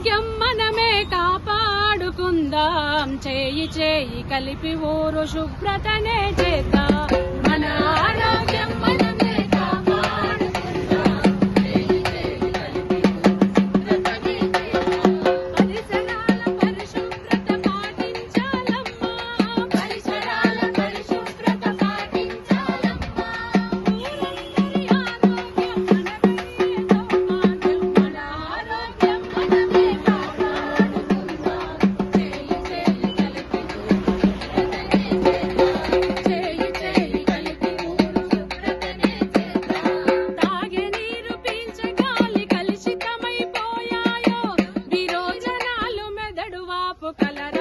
ఆరోగ్యం మనమే కాపాడుకుందాం. చేయి చేయి కలిపి ఊరు శుభ్రతనే చేద్దాం. poco a la